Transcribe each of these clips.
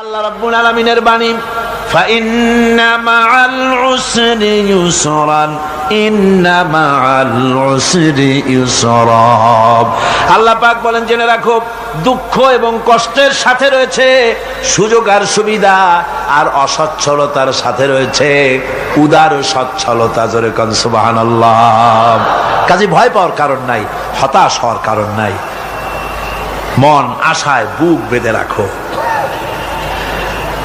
আল্লাহ রাব্বুল আলামিনের বাণী পাক বলেন, জেনে রাখো, দুঃখ এবং কষ্টের সাথে রয়েছে সুযোগ আর সুবিধা, আর অসচ্ছলতার সাথে রয়েছে উদার সচ্ছলতা। জোরে কন, সুবহানাল্লাহ। কাজে ভয় পাওয়ার কারণ নাই, হতাশ হওয়ার কারণ নাই। মন, আশায় বুক বেঁধে রাখো।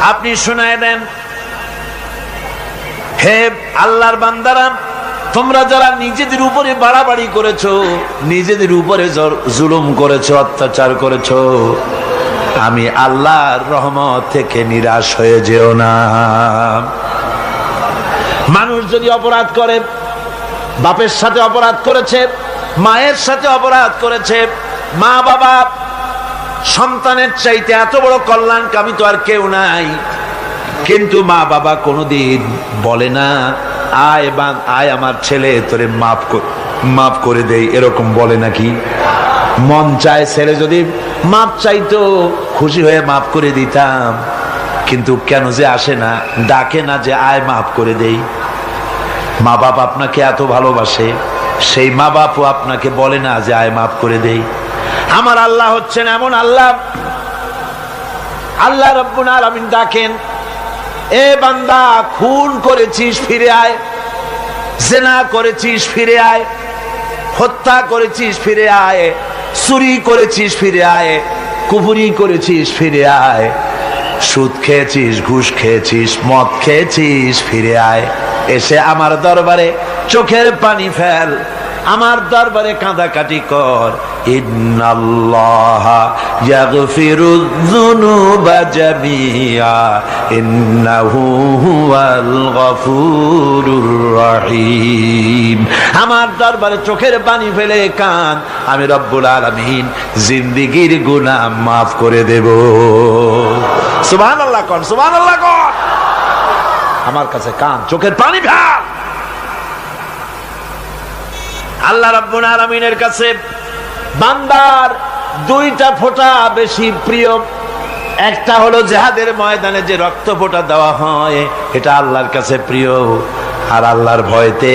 আপনি শোনায় দেন। হে আল্লাহর বান্দারা, তোমরা যারা নিজেদের উপরে বাড়াবাড়ি করেছ, নিজেদের উপরে জুলুম করেছ, অত্যাচার করেছ, আমি আল্লাহর রহমত থেকে নিরাশ হয়ে যেও না। মানুষ যদি অপরাধ করে, বাপের সাথে অপরাধ করেছে, মায়ের সাথে অপরাধ করেছে মা বাবা সন্তানের চাইতে এত বড় কল্যাণকামী তো আর কেউ নাই। কিন্তু মা বাবা কোনোদিন বলে না, আয় বা আয় আমার ছেলে, তোরে মাফ মাফ করে দেই। এরকম বলে নাকি? মন চায় ছেলে যদি মাপ চাইতো, খুশি হয়ে মাফ করে দিতাম। কিন্তু কেন যে আসে না, ডাকে না যে আয় মাফ করে দেই। মা বাপ আপনাকে এত ভালোবাসে, সেই মা বাপও আপনাকে বলে না যে আয় মাফ করে দেই। আমার আল্লাহ হচ্ছেন এমন আল্লাহ। আল্লাহ রব্বুল আলামিন ডাকেন, এ বান্দা, খুন করেছিস, ফিরে আয়। জেনা করেছিস, ফিরে আয়। হত্যা করেছিস, ফিরে আয়। চুরি করেছিস, ফিরে আয়। কুপুরি করেছিস, ফিরে আয়। সুদ খেয়েছিস, ঘুষ খেয়েছিস, মদ খেয়েছিস, ফিরে আয়। এসে আমার দরবারে চোখের পানি ফেল। আমার দরবারে কাঁদাকাটি কর। আমার দরবারে চোখের পানি ফেলে কান, আমি রব্বুল আলামিন জিন্দিগির গুনাহ মাফ করে দেব। সুবহানাল্লাহ কর সুবহানাল্লাহ কর আমার কাছে কান, চোখের পানি ফেল। আল্লাহ রাব্বুল আলামিনের কাছে বান্দার দুইটা ফোঁটা বেশি প্রিয়। একটা হলো জেহাদের ময়দানে যে রক্ত ফোঁটা দেওয়া হয়, এটা আল্লাহর কাছে প্রিয়। আর আল্লাহর ভয়তে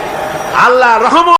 আল্লাহ রহমত।